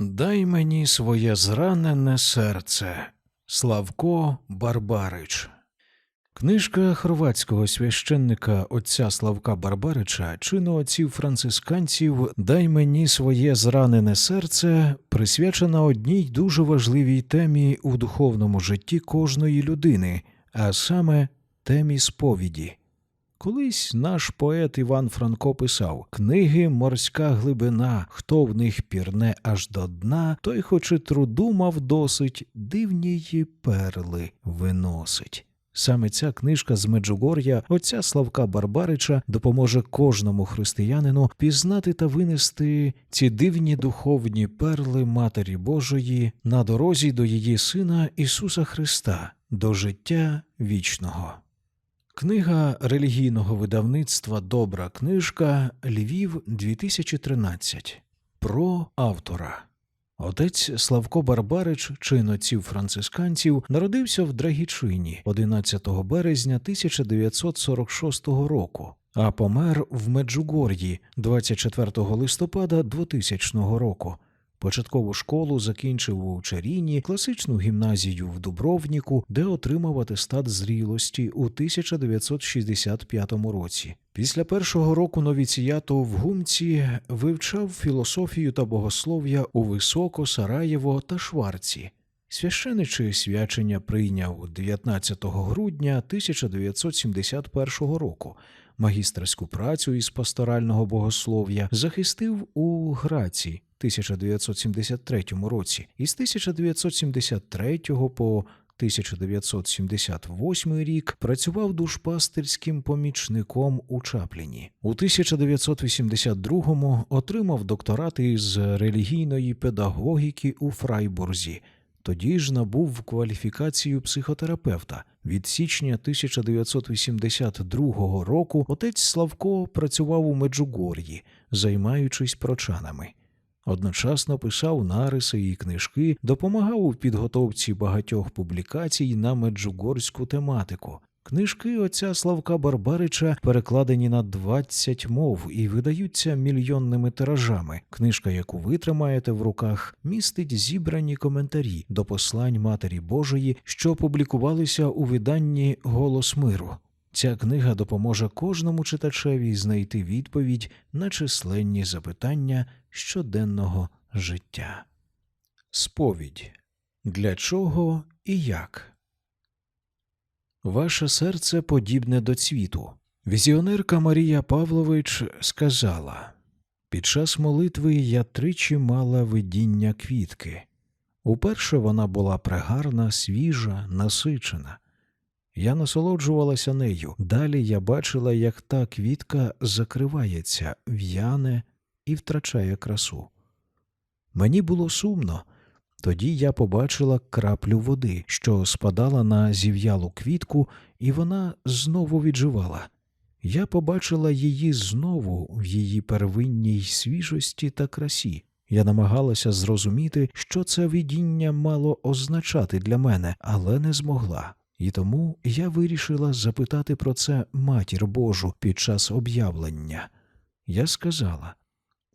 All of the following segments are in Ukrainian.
Дай мені своє зранене серце. Славко Барбарич. Книжка хорватського священника отця Славка Барбарича, чину отців францисканців Дай мені своє зранене серце присвячена одній дуже важливій темі у духовному житті кожної людини, а саме темі сповіді. Колись наш поет Іван Франко писав книги Морська глибина, хто в них пірне аж до дна, той, хоч і труду мав досить, дивні її перли виносить. Саме ця книжка з Меджугор'я отця Славка Барбарича допоможе кожному християнину пізнати та винести ці дивні духовні перли Матері Божої на дорозі до її Сина Ісуса Христа, до життя вічного. Книга релігійного видавництва Добра книжка Львів 2013 про автора. Отець Славко Барбарич, чин отців францисканців, народився в Драгічині 11 березня 1946 року, а помер в Меджугор'ї 24 листопада 2000 року. Початкову школу закінчив у Чаріні, класичну гімназію в Дубровніку, де отримав атестат зрілості у 1965 році. Після першого року новіціяту в Гумці вивчав філософію та богослов'я у Високо, Сараєво та Шварці. Священиче свячення прийняв 19 грудня 1971 року. Магістерську працю із пасторального богослов'я захистив у Граці 1973 році і з 1973 по 1978 рік працював душпастерським помічником у Чапліні. У 1982 отримав докторат із релігійної педагогіки у Фрайбурзі. Тоді ж набув кваліфікацію психотерапевта. Від січня 1982 року отець Славко працював у Меджугор'ї, займаючись прочанами. Одночасно писав нариси і книжки, допомагав у підготовці багатьох публікацій на меджугорську тематику. Книжки отця Славка Барбарича перекладені на 20 мов і видаються мільйонними тиражами. Книжка, яку ви тримаєте в руках, містить зібрані коментарі до послань Матері Божої, що публікувалися у виданні Голос миру. Ця книга допоможе кожному читачеві знайти відповідь на численні запитання щоденного життя. Сповідь для чого і як? Ваше серце подібне до цвіту. Візіонерка Марія Павлович сказала під час молитви я тричі мала видіння квітки. Уперше вона була прегарна, свіжа, насичена. Я насолоджувалася нею. Далі я бачила, як та квітка закривається, в'яне і втрачає красу. Мені було сумно. Тоді я побачила краплю води, що спадала на зів'ялу квітку, і вона знову відживала. Я побачила її знову в її первинній свіжості та красі. Я намагалася зрозуміти, що це видіння мало означати для мене, але не змогла. І тому я вирішила запитати про це матір Божу під час об'явлення. Я сказала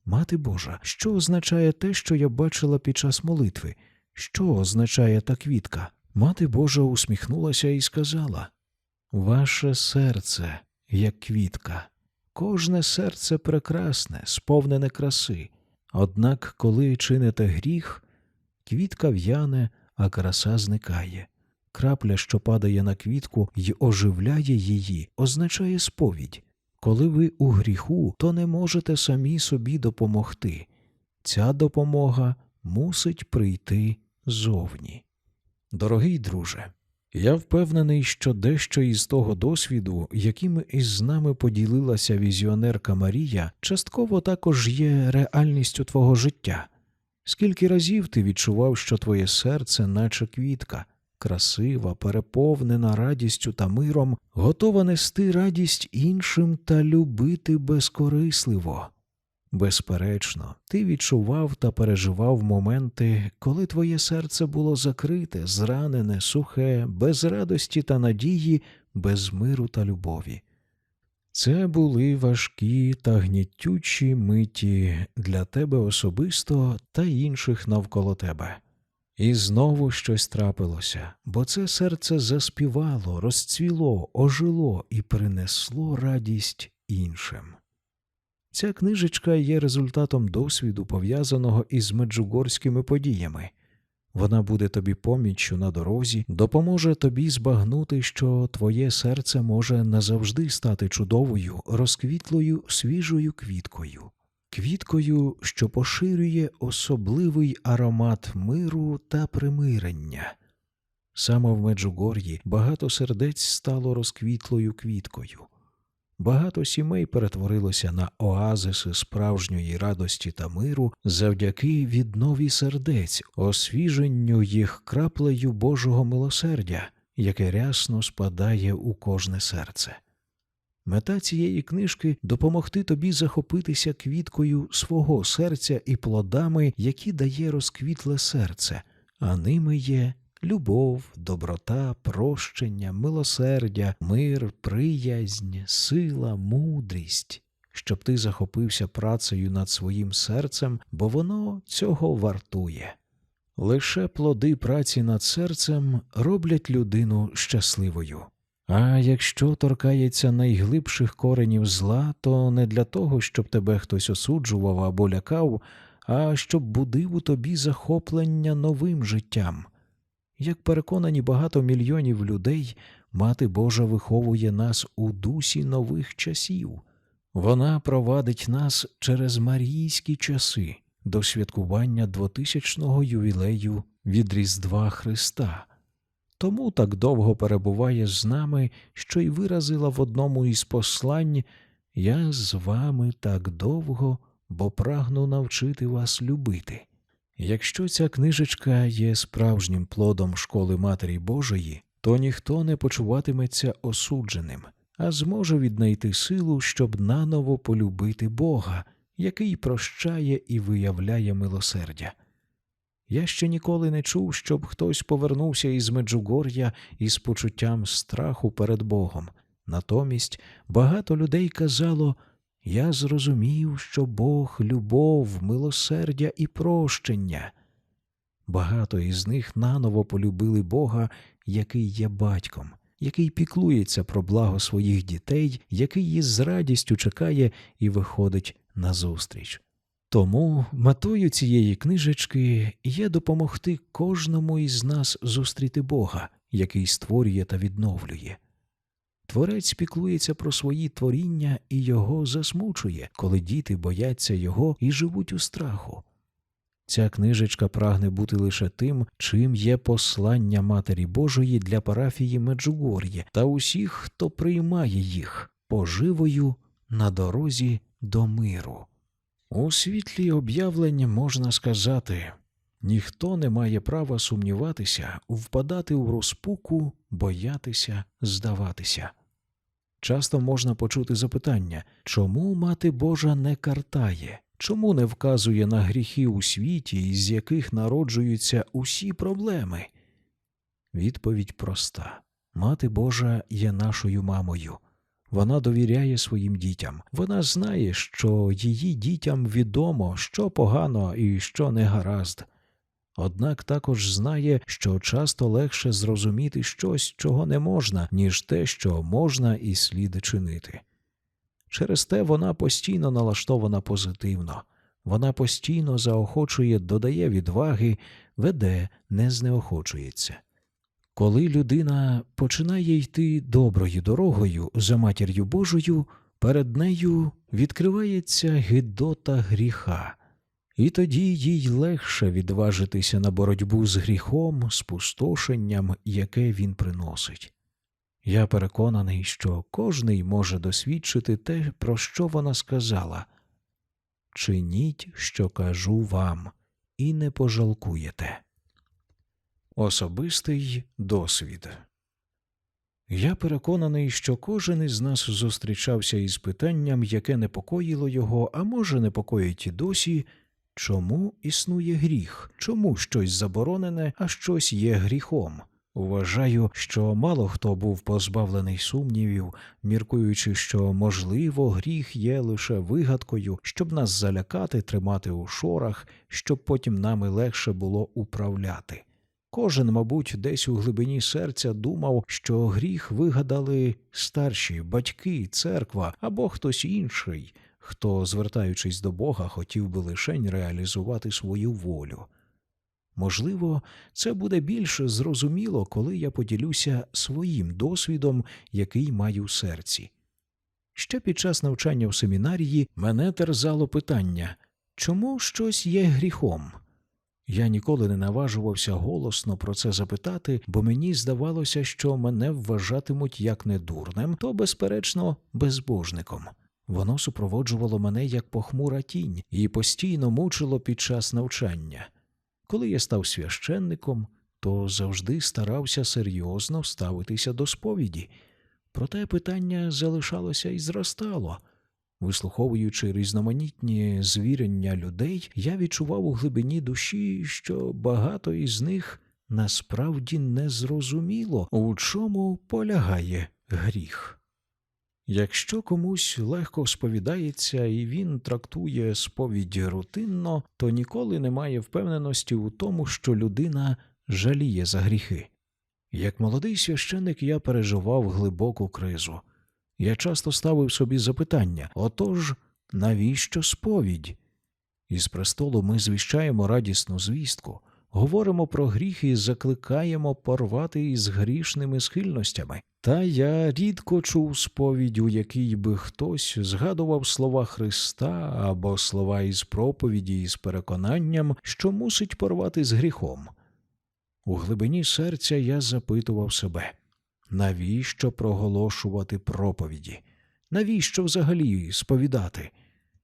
Мати Божа, що означає те, що я бачила під час молитви? Що означає та квітка? Мати Божа усміхнулася і сказала Ваше серце, як квітка, кожне серце прекрасне, сповнене краси. Однак, коли чините гріх, квітка в'яне, а краса зникає. Крапля, що падає на квітку й оживляє її, означає сповідь. Коли ви у гріху, то не можете самі собі допомогти. Ця допомога мусить прийти зовні. Дорогий друже, я впевнений, що дещо із того досвіду, яким із нами поділилася візіонерка Марія, частково також є реальністю твого життя. Скільки разів ти відчував, що твоє серце, наче квітка, красива, переповнена радістю та миром, готова нести радість іншим та любити безкорисливо. Безперечно, ти відчував та переживав моменти, коли твоє серце було закрите, зранене, сухе, без радості та надії, без миру та любові. Це були важкі та гнітючі миті для тебе особисто та інших навколо тебе. І знову щось трапилося, бо це серце заспівало, розцвіло, ожило і принесло радість іншим. Ця книжечка є результатом досвіду, пов'язаного із меджугорськими подіями. Вона буде тобі поміччю на дорозі, допоможе тобі збагнути, що твоє серце може назавжди стати чудовою, розквітлою, свіжою квіткою, квіткою, що поширює особливий аромат миру та примирення. Саме в Меджугор'ї багато сердець стало розквітлою квіткою. Багато сімей перетворилося на оазиси справжньої радості та миру завдяки віднові сердець, освіженню їх краплею Божого милосердя, яке рясно спадає у кожне серце. Мета цієї книжки допомогти тобі захопитися квіткою свого серця і плодами, які дає розквітле серце, а ними є любов, доброта, прощення, милосердя, мир, приязнь, сила, мудрість, щоб ти захопився працею над своїм серцем, бо воно цього вартує. Лише плоди праці над серцем роблять людину щасливою. А якщо торкається найглибших коренів зла, то не для того, щоб тебе хтось осуджував або лякав, а щоб будив у тобі захоплення новим життям. Як переконані багато мільйонів людей, Мати Божа виховує нас у дусі нових часів. Вона провадить нас через марійські часи до святкування 2000-го ювілею від Різдва Христа. Тому так довго перебуває з нами, що й виразила в одному із послань Я з вами так довго, бо прагну навчити вас любити. Якщо ця книжечка є справжнім плодом школи Матері Божої, то ніхто не почуватиметься осудженим, а зможе віднайти силу, щоб наново полюбити Бога, який прощає і виявляє милосердя. Я ще ніколи не чув, щоб хтось повернувся із Меджугор'я із почуттям страху перед Богом. Натомість багато людей казало я зрозумів, що Бог любов, милосердя і прощення. Багато із них наново полюбили Бога, який є батьком, який піклується про благо своїх дітей, який із радістю чекає і виходить назустріч. Тому метою цієї книжечки є допомогти кожному із нас зустріти Бога, який створює та відновлює. Творець піклується про свої творіння і його засмучує, коли діти бояться його і живуть у страху. Ця книжечка прагне бути лише тим, чим є послання Матері Божої для парафії Меджугор'є та усіх, хто приймає їх поживою на дорозі до миру. У світлі об'явлень можна сказати ніхто не має права сумніватися, впадати у розпуку, боятися, здаватися. Часто можна почути запитання, чому мати Божа не картає, чому не вказує на гріхи у світі, із яких народжуються усі проблеми? Відповідь проста Мати Божа є нашою мамою. Вона довіряє своїм дітям. Вона знає, що її дітям відомо, що погано і що не гаразд. Однак також знає, що часто легше зрозуміти щось, чого не можна, ніж те, що можна і слід чинити. Через те вона постійно налаштована позитивно, вона постійно заохочує, додає відваги, веде, не знеохочується. Коли людина починає йти доброю дорогою за матір'ю Божою, перед нею відкривається гидота гріха, і тоді їй легше відважитися на боротьбу з гріхом, спустошенням, яке він приносить. Я переконаний, що кожний може досвідчити те, про що вона сказала чиніть, що кажу вам, і не пожалкуєте. Особистий досвід. Я переконаний, що кожен із нас зустрічався із питанням, яке непокоїло його, а може, непокоїть і досі, чому існує гріх, чому щось заборонене, а щось є гріхом. Вважаю, що мало хто був позбавлений сумнівів, міркуючи, що, можливо, гріх є лише вигадкою, щоб нас залякати, тримати у шорах, щоб потім нами легше було управляти. Кожен, мабуть, десь у глибині серця думав, що гріх вигадали старші батьки, церква або хтось інший, хто, звертаючись до Бога, хотів би лишень реалізувати свою волю. Можливо, це буде більш зрозуміло, коли я поділюся своїм досвідом, який маю в серці. Ще під час навчання в семінарії мене терзало питання чому щось є гріхом? Я ніколи не наважувався голосно про це запитати, бо мені здавалося, що мене вважатимуть як не дурнем, то, безперечно, безбожником. Воно супроводжувало мене як похмура тінь і постійно мучило під час навчання. Коли я став священником, то завжди старався серйозно ставитися до сповіді, проте питання залишалося і зростало. Вислуховуючи різноманітні звірення людей, я відчував у глибині душі, що багато із них насправді не зрозуміло, у чому полягає гріх. Якщо комусь легко сповідається і він трактує сповідь рутинно, то ніколи немає впевненості у тому, що людина жаліє за гріхи. Як молодий священик я переживав глибоку кризу. Я часто ставив собі запитання отож, навіщо сповідь? Із престолу ми звіщаємо радісну звістку, говоримо про гріх і закликаємо порвати із грішними схильностями. Та я рідко чув сповідь, у якій би хтось згадував слова Христа або слова із проповіді із переконанням, що мусить порвати з гріхом. У глибині серця я запитував себе навіщо проголошувати проповіді? Навіщо взагалі сповідати?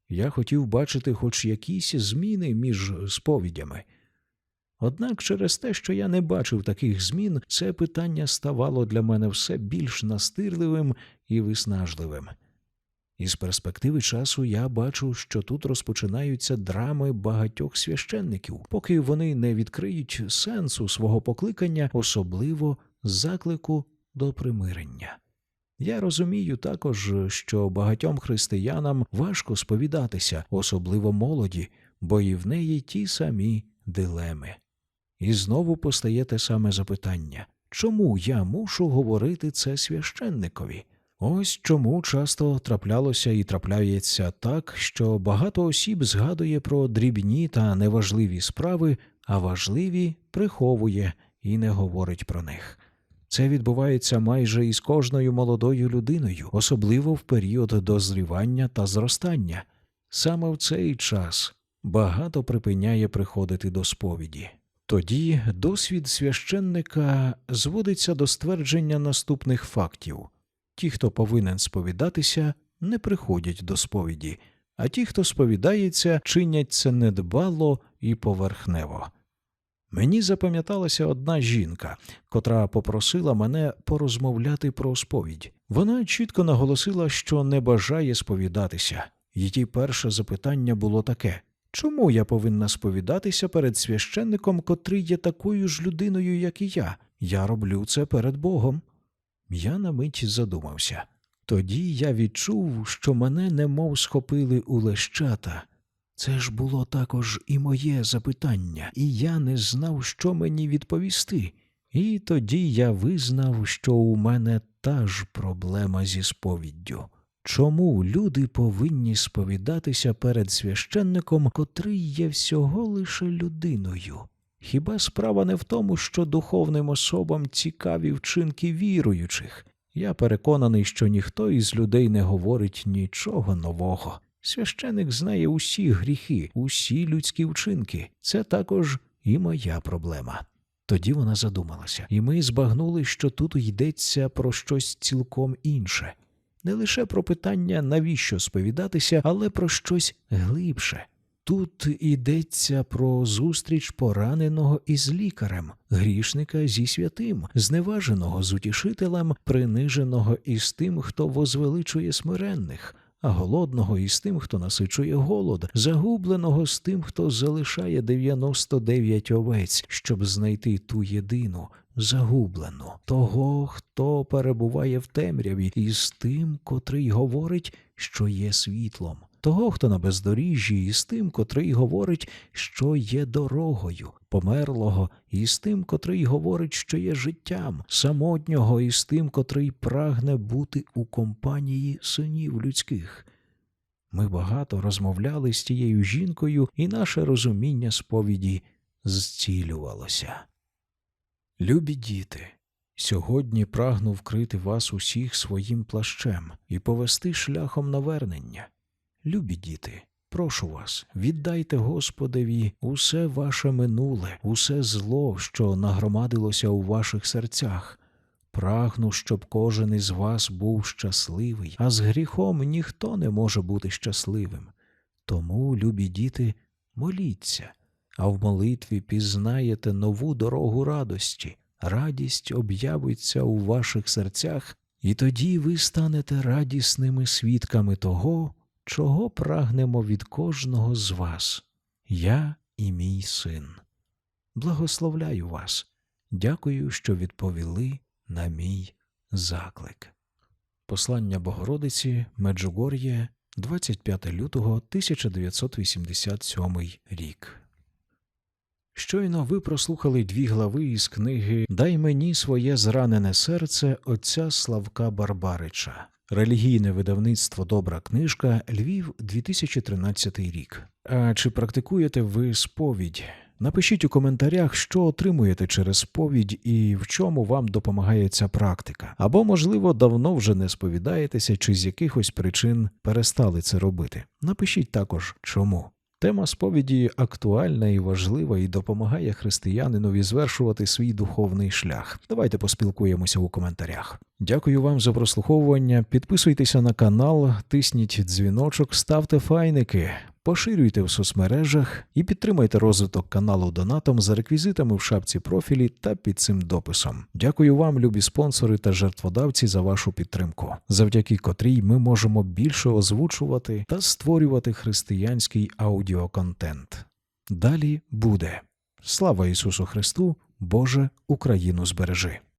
Я хотів бачити хоч якісь зміни між сповідями. Однак через те, що я не бачив таких змін, це питання ставало для мене все більш настирливим і виснажливим. Із перспективи часу я бачу, що тут розпочинаються драми багатьох священників, поки вони не відкриють сенсу свого покликання, особливо заклику до примирення. Я розумію також, що багатьом християнам важко сповідатися, особливо молоді, бо і в неї ті самі дилеми. І знову постає те саме запитання чому я мушу говорити це священникові? Ось чому часто траплялося і трапляється так, що багато осіб згадує про дрібні та неважливі справи, а важливі приховує і не говорить про них. Це відбувається майже із кожною молодою людиною, особливо в період дозрівання та зростання. Саме в цей час багато припиняє приходити до сповіді. Тоді досвід священника зводиться до ствердження наступних фактів ті, хто повинен сповідатися, не приходять до сповіді, а ті, хто сповідається, чинять це недбало і поверхнево. Мені запам'яталася одна жінка, котра попросила мене порозмовляти про сповідь. Вона чітко наголосила, що не бажає сповідатися. Її перше запитання було таке чому я повинна сповідатися перед священником, котрий є такою ж людиною, як і я? Я роблю це перед Богом. Я на мить задумався. Тоді я відчув, що мене немов схопили у лещата. Це ж було також і моє запитання, і я не знав, що мені відповісти. І тоді я визнав, що у мене та ж проблема зі сповіддю. Чому люди повинні сповідатися перед священником, котрий є всього лише людиною? Хіба справа не в тому, що духовним особам цікаві вчинки віруючих? Я переконаний, що ніхто із людей не говорить нічого нового. Священик знає усі гріхи, усі людські вчинки. Це також і моя проблема. Тоді вона задумалася, і ми збагнули, що тут йдеться про щось цілком інше, не лише про питання, навіщо сповідатися, але про щось глибше. Тут йдеться про зустріч пораненого із лікарем, грішника зі святим, зневаженого з утішителем, приниженого із тим, хто возвеличує смиренних, а голодного із тим, хто насичує голод, загубленого з тим, хто залишає 99 овець, щоб знайти ту єдину, загублену, того, хто перебуває в темряві, і з тим, котрий говорить, що є світлом, того, хто на бездоріжжі, і з тим, котрий говорить, що є дорогою, померлого, і з тим, котрий говорить, що є життям, самотнього, і з тим, котрий прагне бути у компанії синів людських. Ми багато розмовляли з тією жінкою, і наше розуміння сповіді зцілювалося. Любі діти, сьогодні прагну вкрити вас усіх своїм плащем і повести шляхом навернення. Любі діти, прошу вас, віддайте Господеві усе ваше минуле, усе зло, що нагромадилося у ваших серцях. Прагну, щоб кожен із вас був щасливий, а з гріхом ніхто не може бути щасливим. Тому, любі діти, моліться, а в молитві пізнаєте нову дорогу радості, радість об'явиться у ваших серцях, і тоді ви станете радісними свідками того, чого прагнемо від кожного з вас, я і мій син. Благословляю вас, дякую, що відповіли на мій заклик. Послання Богородиці Меджугор'є, 25 лютого 1987 рік. Щойно ви прослухали дві глави із книги Дай мені своє зранене серце отця Славка Барбарича. Релігійне видавництво Добра книжка Львів 2013 рік. А чи практикуєте ви сповідь? Напишіть у коментарях, що отримуєте через сповідь і в чому вам допомагає ця практика. Або, можливо, давно вже не сповідаєтеся, чи з якихось причин перестали це робити. Напишіть також чому. Тема сповіді актуальна і важлива і допомагає християнинові звершувати свій духовний шлях. Давайте поспілкуємося у коментарях. Дякую вам за прослуховування. Підписуйтеся на канал, тисніть дзвіночок, ставте файники, поширюйте в соцмережах і підтримайте розвиток каналу донатом за реквізитами в шапці профілі та під цим дописом. Дякую вам, любі спонсори та жертводавці, за вашу підтримку, завдяки котрій ми можемо більше озвучувати та створювати християнський аудіоконтент. Далі буде. Слава Ісусу Христу, Боже, Україну збережи!